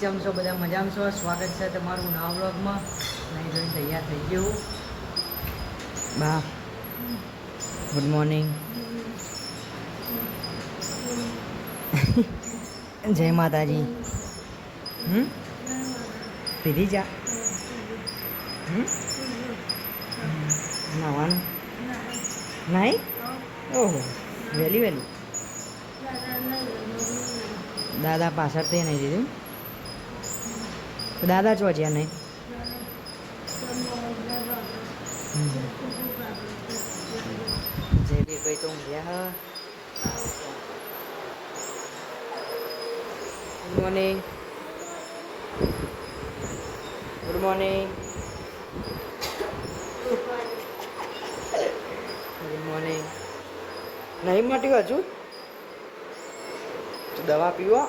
ચમ છો, બધા મજામાં છો? સ્વાગત છે તમારું નવા બ્લોગમાં નહીં જોઈને તૈયાર થઈ ગયું. બા, ગુડ મોર્નિંગ. જય માતાજી. હમ? પીધી ચા? નાવાનું નહીં ઓહો, વહેલી વહેલી. દાદા પાછળથી નહીં દીધું. દાદા ચો છે નહીં. જે બી કોઈ તો ઊંઘ્યા ગુડ મોર્નિંગ ગુડ નહીં મટ્યું હજુ? દવા પીવો.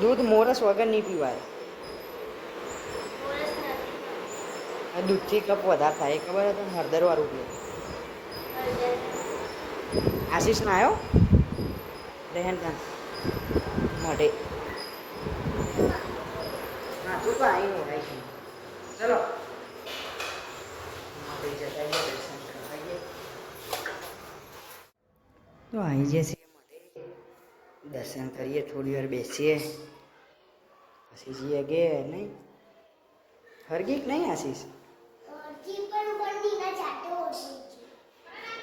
દૂધ મોરસ વગર નહીં પીવાય. આ દૂધથી કપ વધારે થાય એ ખબર હતો હળદર વાળું પીવું આશીષ ના આવ્યો રહેન ખાન. મોઢે. હા તું તો આવી નહીં ભાઈ. ચલો. તો આવી જશે દર્શન કરીએ થોડી વાર બેસીએ. પછી જઈએ ગે નહીં હરગીક નહીં આશીષ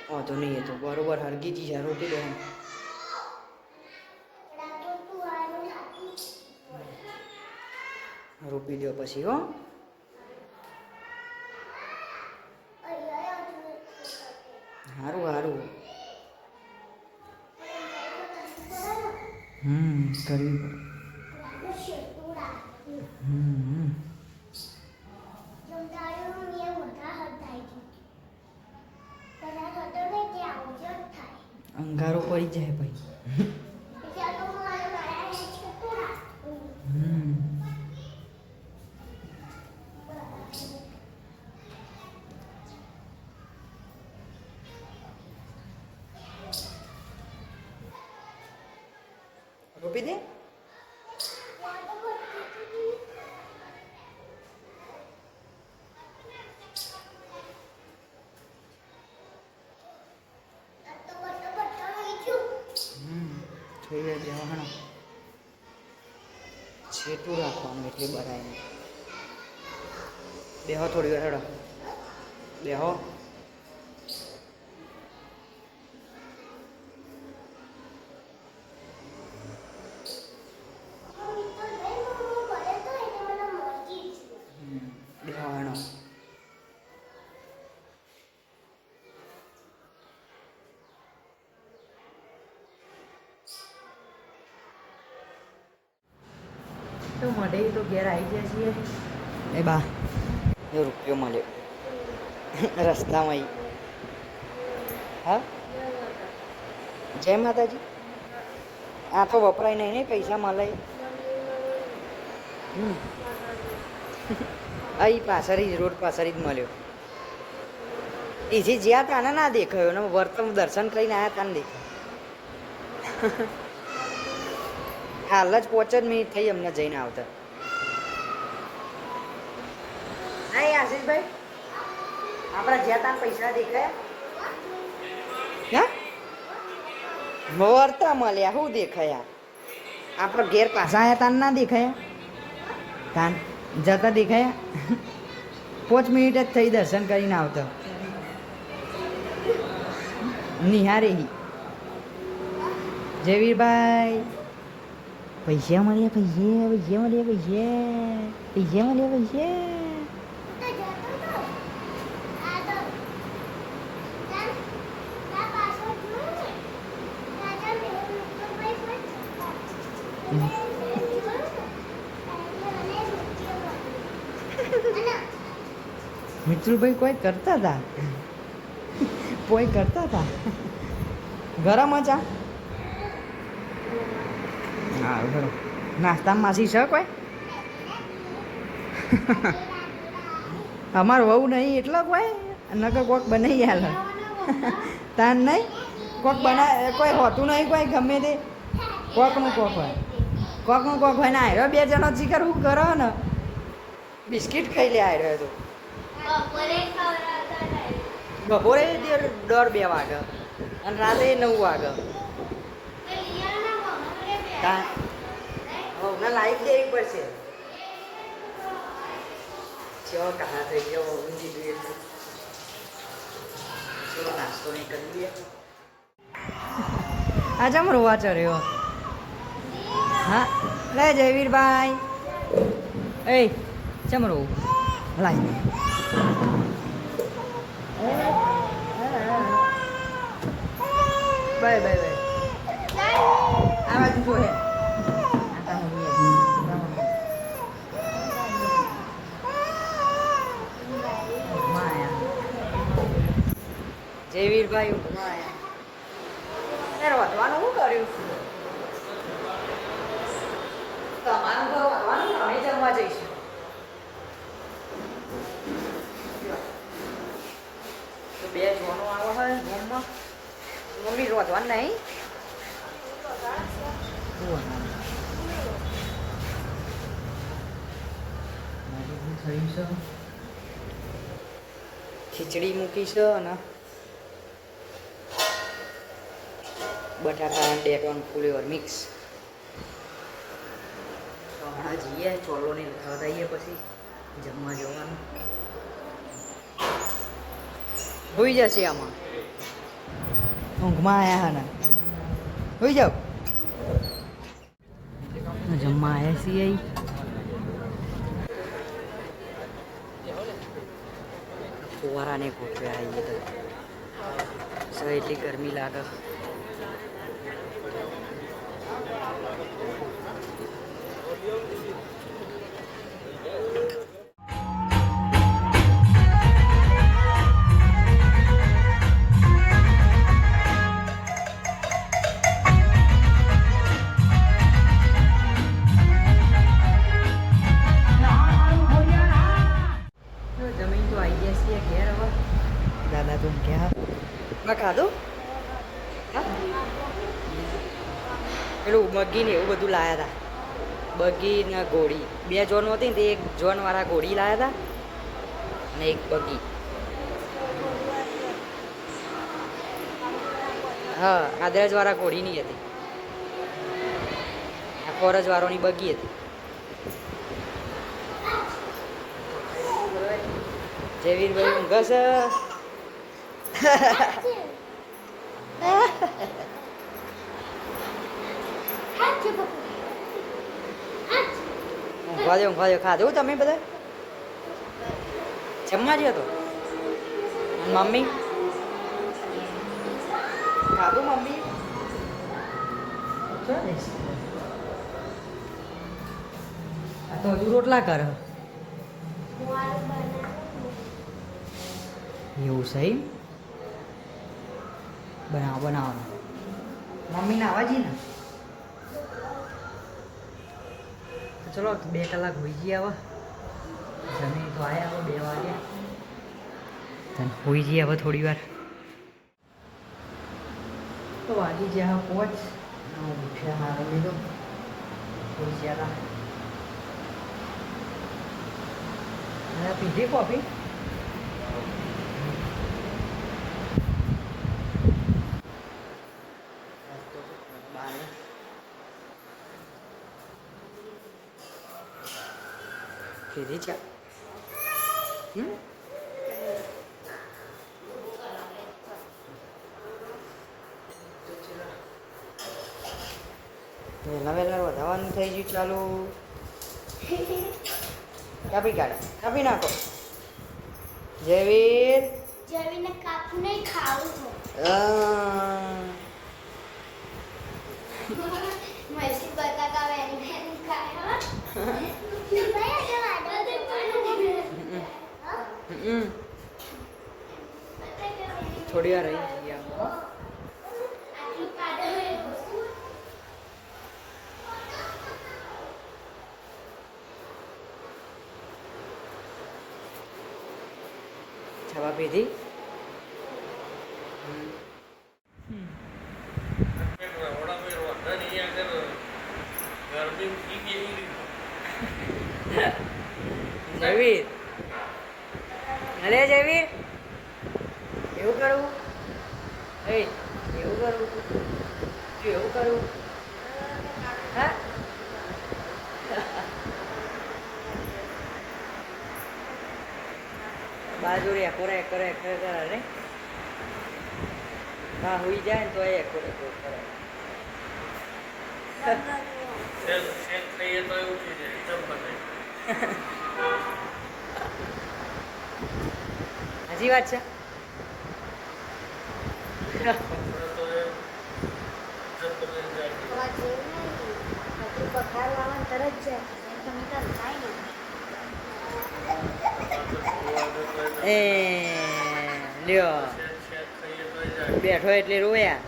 વાંધો નહીં એ તો બરોબર હરગી જી છે રોટી દે રોપી દો પછી હો સારું સારું હમ કરવી પડે હમ અંગારો પડી જાય ભાઈ હમ રોપી દે જોઈએ બેહવાનો છેટું રાખવાનું એટલે બરાય બેહો થોડી વાર હેડો. બેહો હમ, બેહવાનો તો મળે, તો ઘેર આવી ગયા છીએ. એ બા, એ રૂપિયો મળ્યો રસ્તામાં. હા? જય માતાજી. આ તો વપરાય નહીં ને પૈસા મળે. અહીં પાછળ જ રોડ પાછળ જ મળ્યો. એથી જ્યાં તાને ના દેખાયો ને વર્તન દર્શન કરીને આવ્યા તાને દેખાય. હાલ જ પાંચ જ મિનિટ થઈ અમને જઈને આવતા. હા આશીષભાઈ. આપણા જ્યાં તાન પૈસા દેખાયા? હા? વર્તા મળ્યા શું દેખાયા? આપણે ઘેર પાછા આવ્યા તાન ના દેખાયા? તાન જતા દેખાયા? પાંચ મિનિટ જ થઈ દર્શન કરીને આવતો. નિહારે જયવીરભાઈ. પૈસા મળ્યા પૈસા પૈસા મળ્યા પૈસા પૈસા મળ્યા પૈસા મિત્રુભાઈ કોઈ કરતા હતા કોઈ કરતા હતા ગરમ ચા હા બરો નાસ્તામાં માસી છે કોઈ? અમાર વહુ નહીં એટલો કોઈ? નકર કોક બનાવી હાલ તાન નહીં? કોક બના કોઈ હોતું નહીં કોઈ ગમે તે? કોકનું કોક હોય. કોકનું કોક હોય ને આયરો બે જણો ચીકર હું કરો ને? બિસ્કિટ ખાઈ લે આવ્યો તો. બપોરે દોઢ બે વાગે. અને રાતે નવ વાગે. તા હવે લાઈટ દેવી પડશે. ચો કહા થઈ ગયો ઊંઘી જોઈએ. તો. ચલો નાસ્તો નહીં કરી લઈએ આ જમ રોવા ચડ્યો હા લે જયવીરભાઈ. એ ચમ રોવું? લાઈ બાય બાય બાય. આ બાજુ જો હે આ તારો ભાઈ. ઊંઘમાં આયા. જયવીરભાઈ ઊભા. વધવાનું શું કર્યું? તમારું ઘર વધવાનું અમે જમવા જઈશું. બે જોવાનું આવે હોય રૂમમાં. મમ્મી રોધવાનું. નહીં ખીચડી મૂકી છે અને બટાકા અને ડેટોન ફુલેવર મિક્સ. તો હમણાં જઈએ ચોલોને આવીએ પછી જમવા જવાનું. હોઈ જશે આમાં. ઊંઘમાં આવ્યા હા હોઈ જાઓ. જમવા આવ્યા છીએ. ફુવારાને ગોઠવ્યા આવીએ તો. સર એટલી ગરમી લાગે. બગી ને ઘોડી બે જોન હતી ને તે એક જોન વાળા ઘોડી લાયા હતા અને એક બગી હા આદરજ વાળા ઘોડીની હતી આ કોરજ વાળોની બગી હતી જયવીરભાઈ ઊંઘ છે ઊંઘવા દે ઊંઘવા દે ખાધું તમે બધા? જમવા જ્યો તો? મમ્મી? ખાધું મમ્મી? તો હજુ રોટલા કર. એવું સહી બનાવો બનાવો. મમ્મી નાવા જી ને તો ચલો બે કલાક હોઈ ગયા હવે. જમીન તો આવ્યા હવે બે વાગ્યા હોઈ જઈએ હવે થોડી વાર. તો વાગી જ્યાં પહોંચ ઉઠ્યા હારો લીધો. હોઈ ગયા પીધી કોફી પીધી ચા હમ વહેલા વધારવાનું થઈ ગયું ચાલુ કાપી કાઢો કાપી નાખો જયવીર જમીને કાપ નહીં ખાવું છે. બટાકા વેરી વેરી ખાય હો. કયા જવા દો તે હા? હમ. બટાકા વેરી થોડી વાર રહી ગયા આપણે. આટલું પાડો હોય વસ્તુ. છવા પીધી ગરમી જયવીર અલે જયવીર એવું કરવું એ એવું કરવું તું એવું કરવું હા બાજુ રેકો રેકો રેકો કરે ને હા હોઈ જાય ને તો એ કરે હજી વાત છે. એ લ્યો શેક શેક ખાઈએ તો જાય બેઠો એટલે રોયા.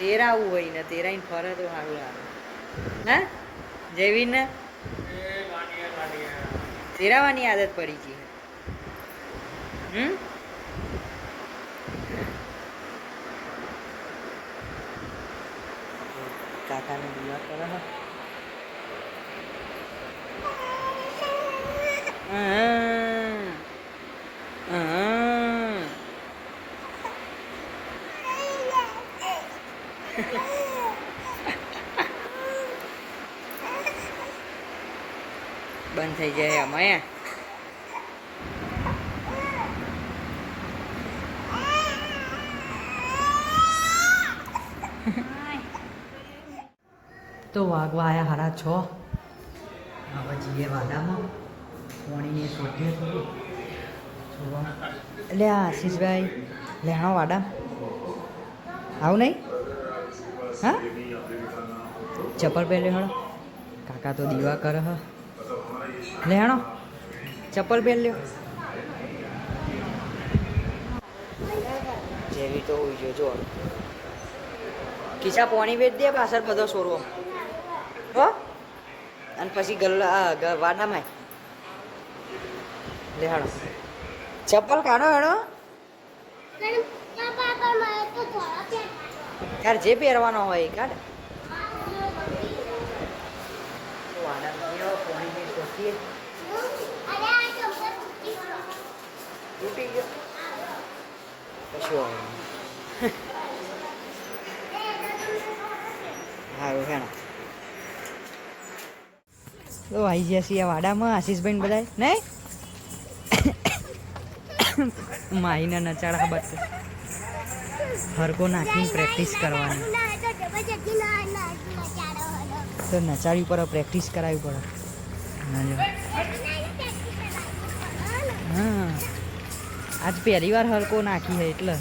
બેટા હાય ને તેરા ને ફરે તો સારું લાગે. હા? જેવી ને તેરાવાની આદત પડી છે. હમ? કાકાને દીવા કરે હે. હમ. હમ. બંધ થઈ જાય અમે તો વાગવા આવ્યા હાડા છ હવે જઈએ વાડામાં પાણીની શોધીએ એટલે આ આશીષભાઈ લેણો વાડા. આવું નહીં? હા? ચપ્પલ પહેલે હળો. કાકા તો દીવા કરે હ. લેણો ચપ્પલ પહેર લ્યો. જેવી તો હોઈ જો. ખિસ્સા પોણી વેચ દે, પાછળ બધો સોરવો. હો? અને પછી ગલ્લા વાડામાં. લે ચપ્પલ કાઢો હેડો. યાર જે પહેરવાનો હોય એ કાઢ. સારું હેણ તો આવી ગયા. આ વાડામાં આશીષભાઈ બધા નહીં? માહીના નચાડા બસ હરકો નાખીને પ્રેક્ટિસ કરવાની. તો નચાડવી પર પ્રેક્ટિસ કરાવી પડે. હા. આજ પહેલી વાર હરકો નાખી હે, એટલે.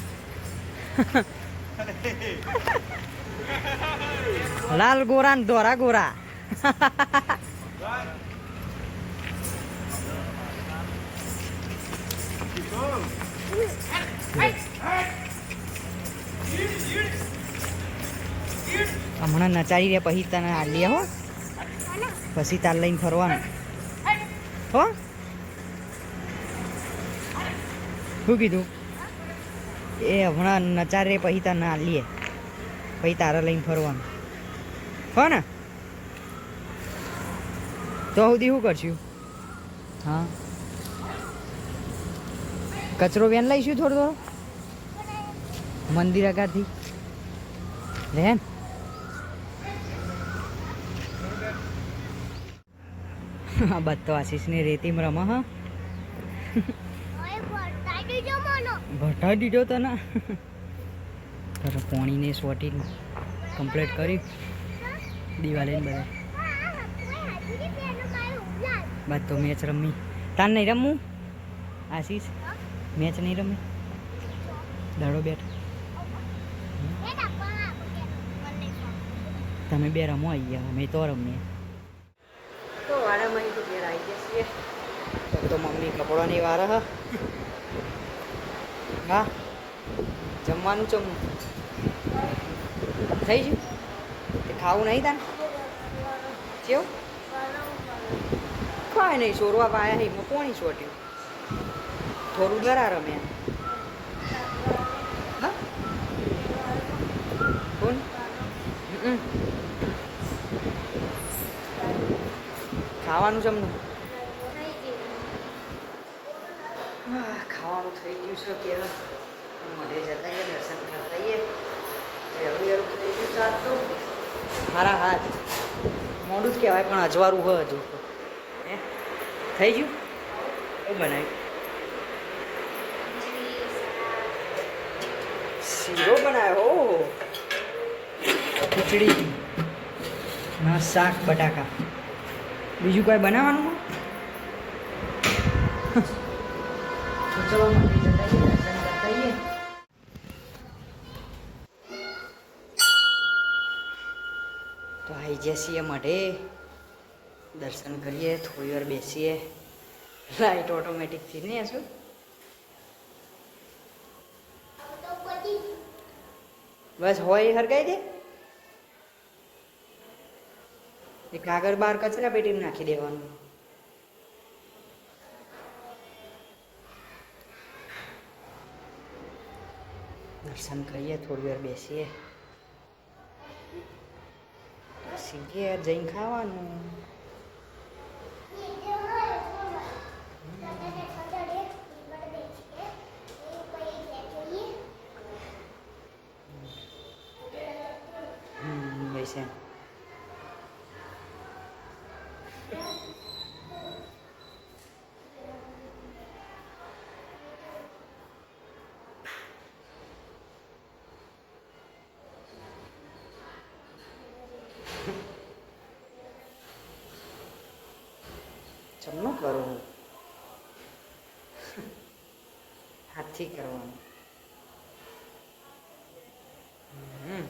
લાલ ગોરા ને ધોરા ગોરા. હમણાં નચારી રહ્યા, પછી તને આલીએ હો પછી તાર લઈને ફરવાનું. હો? શું કીધું? એ હમણાં નચારે પછી તને આલીએ પછી તારે લઈને ફરવાનું. હો ને? તો સુધી શું કરશું? હા? કચરો વેન લઈશું થોડો થોડો? મંદિર આગળથી લે હા બધો આશીષને રેતી રમા, હા. ભટાઈ દીધો તને તારે પોણીને સોટી કમ્પ્લીટ કરી. દિવાળી બધા. આ. બાદ તો મેચ રમી. તાર નહીં રમવું? આશીષ? મેચ નહીં રમી? દાડો ખબર. તમે બે રમો આવી ગયા અમે તો રમીએ. તો વાડામાં તો ઘેર આવી ગયા છીએ. તો મમ્મી કપડાની વાર હા. જમવાનું જમવું થઈ ગયું? તે ખાવું નહીં તાને? કેવું? કાંઈ નહીં ચોરવા પાયા હે કોણી સોટ્યું થોડું ગરા રમ્યા કોણ? ખાવાનું જમનું ખાવાનું થઈ ગયું છે કે મઢે જતા દર્શન કરતા હૈયે મારા હાથ. મોડું જ કહેવાય, પણ અજવાળું હોય હજુ થઈ ગયું? એ બનાવ્યું શીરો બનાવ્યો? ઓહો. ખીચડી ના શાક, બટાકા. બીજું કોઈ બનાવવાનું? તો આવી જઈએ મઢે. દર્શન કરીએ, થોડી વાર બેસીએ. લાઈટ ઓટોમેટિકથી નહીં હશું તો પતી બસ હોય હરગાઈ દે. એ કાગળ બહાર કચરા પેટીમાં નાખી દેવાનું. દર્શન કરીએ, થોડી વાર બેસીએ. સીધે જઈને ખાવાનું. વૈસે ચમનું કરવું હાથથી કરવાનું હમ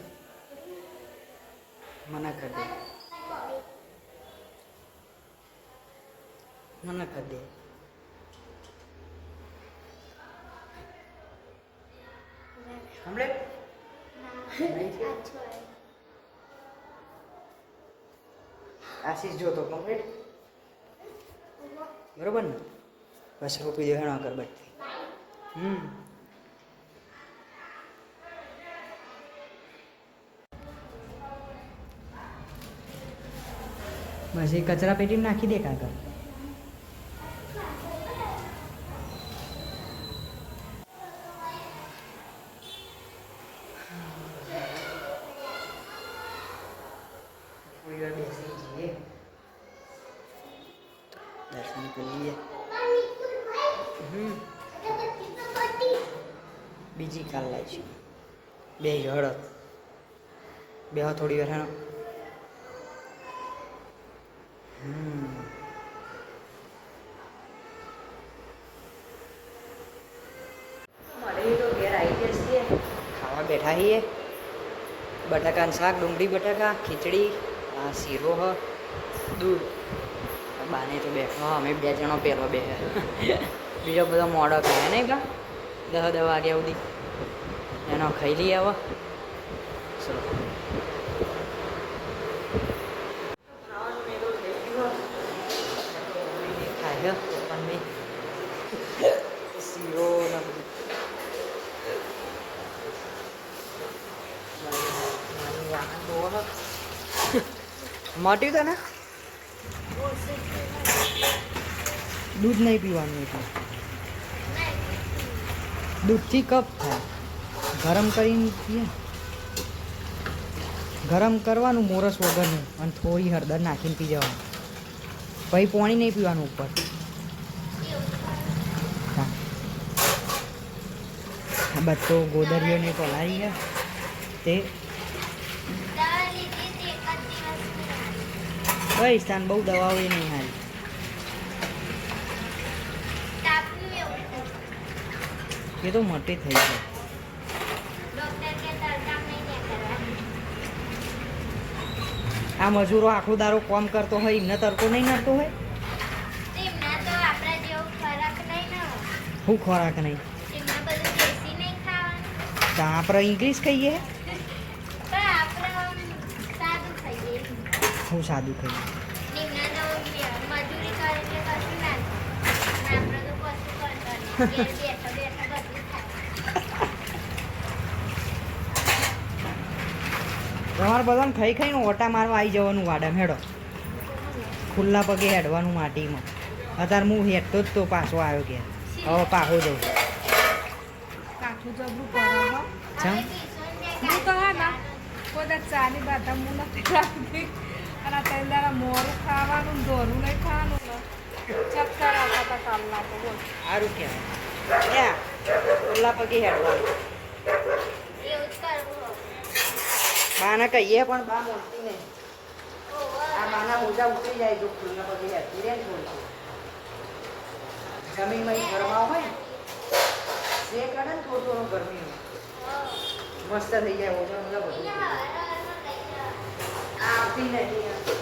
મના કરી દે. મના કરી દે. કમ્પ્લેટ આશીષ જોતો કમ્પ્લીટ બરોબર ને? બસ, રોપી દેવાનો અગરબત્તી હમ. બસ, એ કચરા પેટીમાં નાખી દે કાકા. દર્શન કરી બીજી કાલ લાવીશું. બે હળદ. બે થોડી વાર હેનો હમ મળે તો ઘેર આવી ગયા છીએ ખાવા બેઠા છીએ બટાકાનું શાક, ડુંગળી બટાકા, ખીચડી શીરો દૂધ. બાને તો બેઠો અમે બે જણો પહેલો બે. બીજો બધો મોડો કહે નહીં કા? દહ દહ વાગ્યા સુધી. એનો ખાઈ લઈએ હવે ચલો ખાવાનું એ તો થઈ ગયું ખાય પણ નહીં શીરો ને બધું મોટી તને દૂધ નહીં પીવાનું એટલે. દૂધથી કપ થાય. ગરમ કરીને પીએ. ગરમ કરવાનું મોરસ વગરનું અને થોડી હળદર નાખીને પી જવાનું. પછી પાણી નહીં પીવાનું ઉપર. બધો ગોદરીઓને પલાળી ગયા. તે કઈ સ્થાન બહુ દવાઓ એ નહીં હારી એ તો મોટી થઈ જાય આ મજૂરો આખો દારો કોમ કરતો હોય એમને તરકો નહીં નડતો હોય? શું ખોરાક નહીં. તો આપણે ઇંગ્લિશ કહીએ હું સાદું કહીએ મજૂરી કરે એટલે કશું ના થાય આપણે તો કશું કરતા નહીં ઘેર બેઠા બેઠા સાદું થયું તમારે બધાને ખાઈ ખાઈને ઓટા મારવા આવી જવાનું વાડમ હેડો. ખુલ્લા પગે હેડવાનું માટીમાં. અત્યારે હું હેડતો જ તો પાછો આવ્યો કે. હવે પાછો જઉં. પાછું જવું પડે હો. તો હા ના કોઈ ચાની બાધા હું રાખતી અને ત્રણ દાડા મોરું ખાવાનું ધોરું નહીં ખાવાનું ને ચક્કર આવતા હતા કાલના તો બોલ. સારું કહેવાય. યા ખુલ્લા પગે હેડવાનું બાને કહીએ પણ બા મોટી નહીં. આ બાના મોજા ઉતરી જાય જો ખુલ્લા પગે હેડતી રહે ને જમીનમાં એ ગરમાવ હોય. જે કરે ને થોડું થોડું ગરમીમાં મસ્ત થઈ જાય ઓછા ઓછા બધું. થઈ જાય.